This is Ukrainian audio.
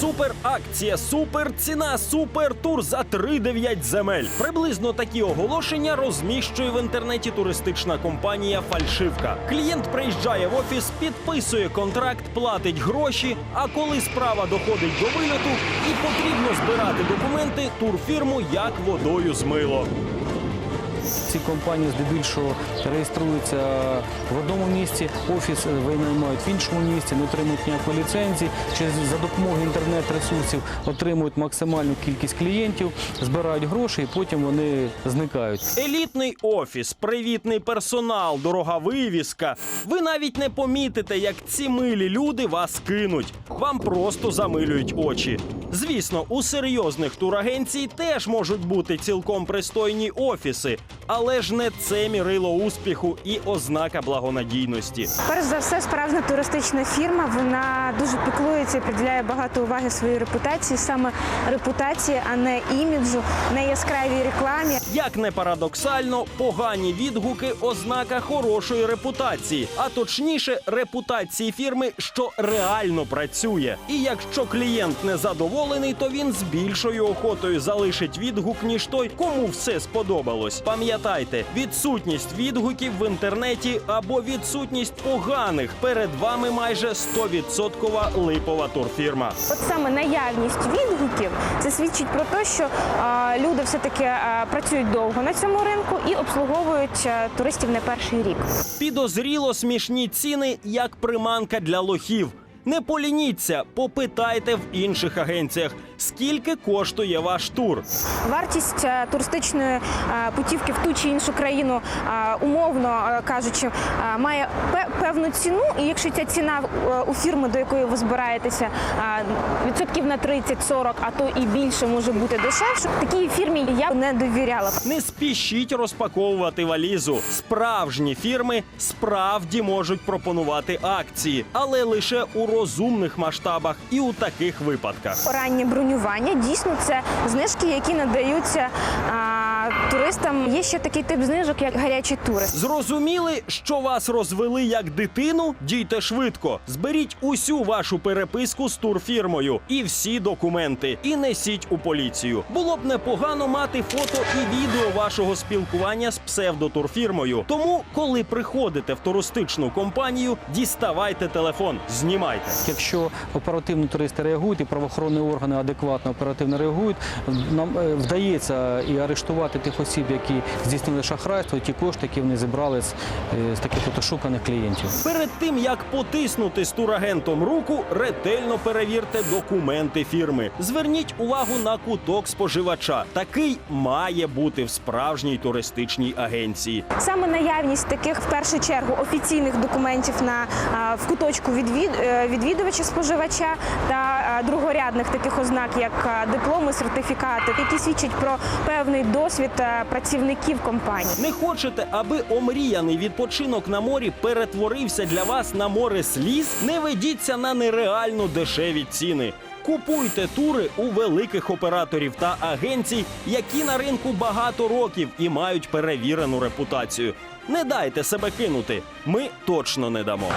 Супер акція, супер ціна, супер тур за 3-9 земель. Приблизно такі оголошення розміщує в інтернеті туристична компанія Фальшивка. Клієнт приїжджає в офіс, підписує контракт, платить гроші. А коли справа доходить до вильоту і потрібно збирати документи, турфірму як водою змило. Ці компанії здебільшого реєструються в одному місці, офіс винаймають в іншому місці, не отримують ніякої ліцензії. Через за допомогою інтернет-ресурсів отримують максимальну кількість клієнтів, збирають гроші і потім вони зникають. Елітний офіс, привітний персонал, дорога вивіска. Ви навіть не помітите, як ці милі люди вас кинуть. Вам просто замилюють очі. Звісно, у серйозних турагенцій теж можуть бути цілком пристойні офіси, але ж не це мірило успіху і ознака благонадійності. Перш за все, справжня туристична фірма вона дуже піклується і приділяє багато уваги своїй репутації, саме репутації, а не іміджу, не яскравій рекламі. Як не парадоксально, погані відгуки ознака хорошої репутації, а точніше репутації фірми, що реально працює. І якщо клієнт не задоволений, то він з більшою охотою залишить відгук, ніж той, кому все сподобалось. Пам'ятайте, відсутність відгуків в інтернеті або відсутність поганих перед вами майже 100% липова турфірма. От саме наявність відгуків це свідчить про те, що а, люди все таки працюють довго на цьому ринку і обслуговують а, туристів не перший рік. Підозріло смішні ціни як приманка для лохів. Не полініться, попитайте в інших агенціях, скільки коштує ваш тур. Вартість е, туристичної е, путівки в ту чи іншу країну, е, умовно кажучи, має пе- певну ціну. І якщо ця ціна у фірми, до якої ви збираєтеся, відсотків на 30-40, а то і більше може бути дешевше, такій фірмі я б не довіряла. Не спішіть розпаковувати валізу. Справжні фірми справді можуть пропонувати акції, але лише у розумних масштабах і у таких випадках. Раннє бронювання дійсно це знижки, які надаються туристам. Є ще такий тип знижок, як гарячі тури. Зрозуміли, що вас розвели як дитину? Дійте швидко. Зберіть усю вашу переписку з турфірмою і всі документи, і несіть у поліцію. Було б непогано мати фото і відео вашого спілкування з псевдотурфірмою. Тому, коли приходите в туристичну компанію, діставайте телефон, знімайте. Якщо оперативно туристи реагують і правоохоронні органи адекватно оперативно реагують, нам е, вдається і арештувати тих осіб, які здійснили шахрайство, ті кошти, які вони зібрали з, е, з таких от ошуканих клієнтів. Перед тим як потиснути з турагентом руку, ретельно перевірте документи фірми. Зверніть увагу на куток споживача. Такий має бути в справжній туристичній агенції. Саме наявність таких в першу чергу офіційних документів на в куточку відвід, е, відвідувача споживача та другорядних таких ознак, як дипломи, сертифікати, які свідчать про певний досвід а, працівників компанії. Не хочете, аби омріяний відпочинок на морі перетворився для вас на море сліз? Не ведіться на нереально дешеві ціни. Купуйте тури у великих операторів та агенцій, які на ринку багато років і мають перевірену репутацію. Не дайте себе кинути. Ми точно не дамо.